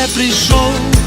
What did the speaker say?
не прийшов.